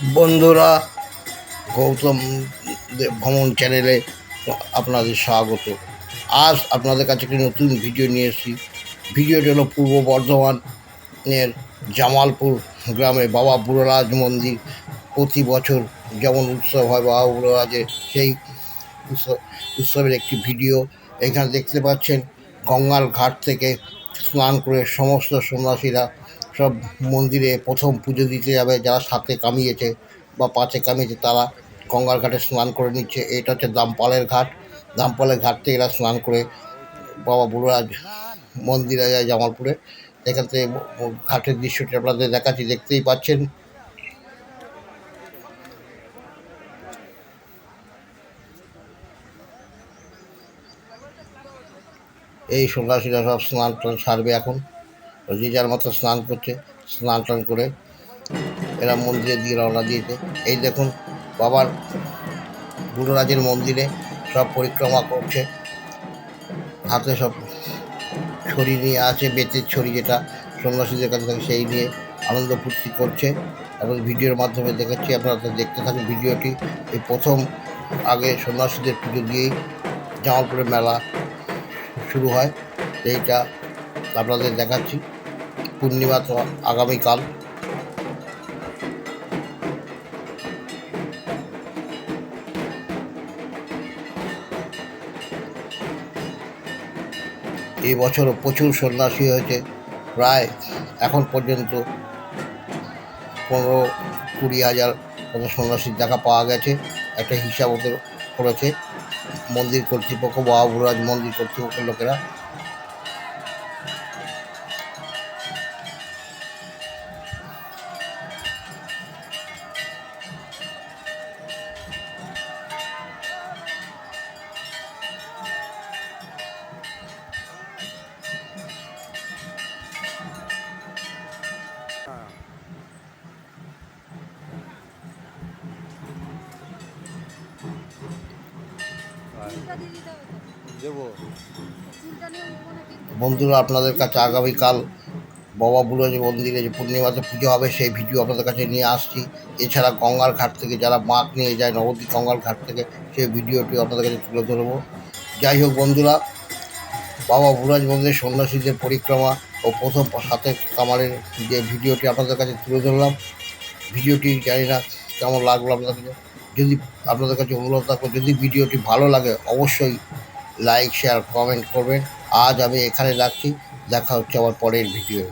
বন্ধুরা, গৌতম ভ্রমণ চ্যানেলে আপনাদের স্বাগত। আজ আপনাদের কাছে একটি নতুন ভিডিও নিয়ে এসেছি। ভিডিওটি হলো পূর্ব বর্ধমানের জামালপুর গ্রামে বাবা বুড়োরাজ মন্দির। প্রতি বছর যেমন উৎসব হয় বাবা বুড়োরাজের, সেই উৎসব, উৎসবের একটি ভিডিও। এখানে দেখতে পাচ্ছেন গঙ্গার ঘাট থেকে স্নান করে সমস্ত সন্ন্যাসীরা সব মন্দিরে প্রথম পুজো দিতে যাবে, যারা সাথে কামিয়েছে বা পাঁচে কামিয়েছে তারা গঙ্গার ঘাটে স্নান করে নিচ্ছে। এটা হচ্ছে দামপালের ঘাট। দামপালের ঘাট থেকে এরা স্নান করে বাবা বুড়োরাজ মন্দিরে যায় জামালপুরে। এখান থেকে ঘাটের দৃশ্যটি আপনাদের দেখাচ্ছি, দেখতেই পাচ্ছেন। এই সন্ন্যাসীরা সব স্নান টান সারবে এখন। যে যার মতো স্নান করছে, স্নান টান করে এরা মন্দিরে দিয়ে রওনা দিয়েছে। এই দেখুন, বাবার বুড়োরাজের মন্দিরে সব পরিক্রমা করছে। হাতে সব ছড়ি নিয়ে আছে, বেতের ছড়ি যেটা সন্ন্যাসীদের কাছে থাকে, সেই নিয়ে আনন্দ ফুর্তি করছে। এবং ভিডিওর মাধ্যমে দেখাচ্ছি, আপনারা দেখতে থাকুন ভিডিওটি। এই প্রথম আগে সন্ন্যাসীদের পুজো দিয়েই জামালপুরের মেলা শুরু হয়। এইটা আপনাদের দেখাচ্ছি। পূর্ণিমা তো আগামীকাল। এই বছরও প্রচুর সন্ন্যাসী হয়েছে। প্রায় এখন পর্যন্ত পনেরো কুড়ি হাজার মতো সন্ন্যাসীর দেখা পাওয়া গেছে। একটা হিসাব ওদের করেছে। মন্দির কর্তৃপক্ষ বাবুরাজ মন্দির কর্তৃপক্ষের লোকেরা বন্ধুরা, আপনাদের কাছে আগামীকাল বাবা বুড়োজ মন্দিরে যে পূর্ণিমাতে পুজো হবে, সেই ভিডিও আপনাদের কাছে নিয়ে আসছি। এছাড়া গঙ্গার ঘাট থেকে যারা মাক নিয়ে যায়, নবদ্বীপ গঙ্গার ঘাট থেকে, সেই ভিডিওটি আপনাদের কাছে তুলে ধরবো। যাই হোক বন্ধুরা, বাবা বুড়াজ মন্দিরের সন্ন্যাসীদের পরিক্রমা ও প্রথম সাথে কামারের যে ভিডিওটি আপনাদের কাছে তুলে ধরলাম, ভিডিওটি জানি না কেমন লাগল আপনাদের। যদি আপনাদের কাছে অনুরোধ থাকবে, যদি ভিডিওটি ভালো লাগে, অবশ্যই লাইক শেয়ার কমেন্ট করবেন। আজ আমি এখানে রাখছি। দেখা হচ্ছে আমার পরের ভিডিও